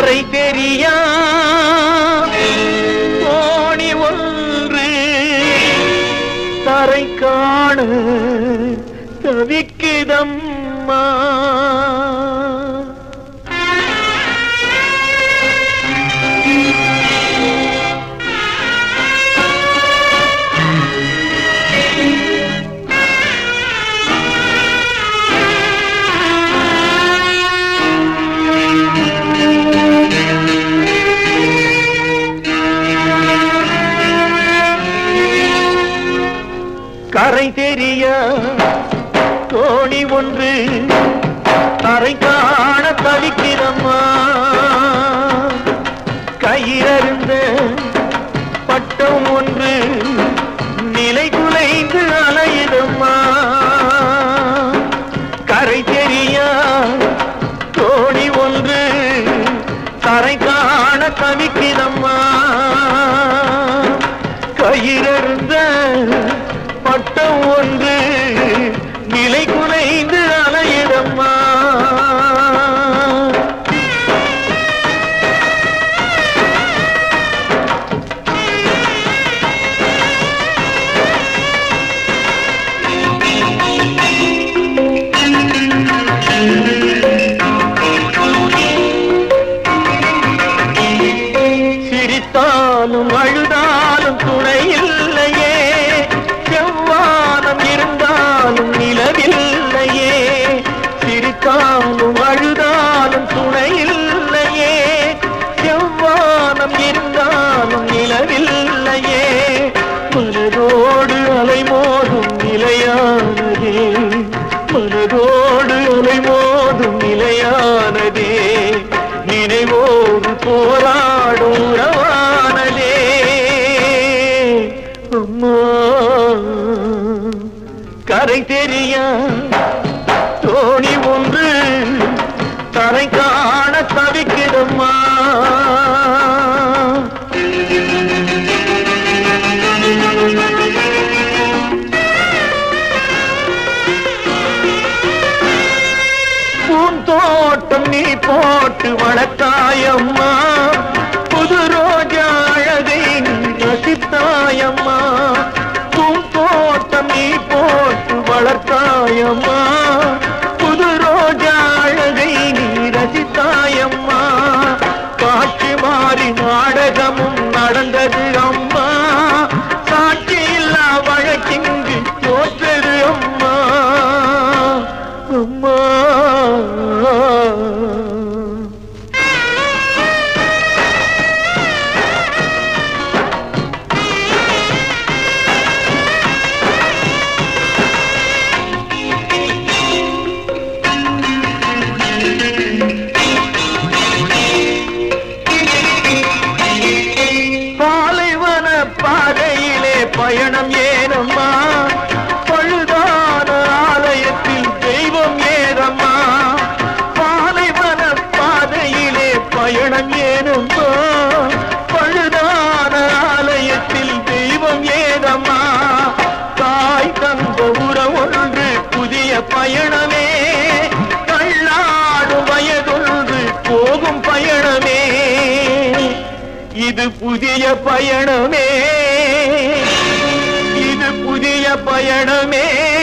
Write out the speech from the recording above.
பாறை தெரியா தோணி ஒன்று தரை காண தவிக்குதம்மா. கரை தெரிய தோணி ஒன்று தரை காண தவிக்கிறம்மா. கையிலிருந்த பட்டம் ஒன்று நிலை குலைந்து அலையிடம்மா. கரை தெரிய தோணி ஒன்று தரை காண தவிக்கிறம்மா. கையிலிருந்த மனதோடு அலைமோதும் நிலையானதே. நினைவோடு போராடும் உறவானதே. அம்மா கரை தெரியா? தோணி ஒன்று தரை காண தவிக்கிறம்மா. பொன்னி போட்டு வளர்த்தாயம்மா. புது ரோஜா அழகை ரசித்தாயம்மா. ரசித்தாயம்மா பூந்தோட்டம் நீ போட்டு வளர்த்தாயம்மா. புது ரோஜா அழகை நீ ரசித்தாயம்மா. காட்சி மாறி நாடகமும் நடந்தது அம்மா. பயணமே. தள்ளாடும் வயதொன்று போகும் பயணமே. இது புதிய பயணமே. இது புதிய பயணமே.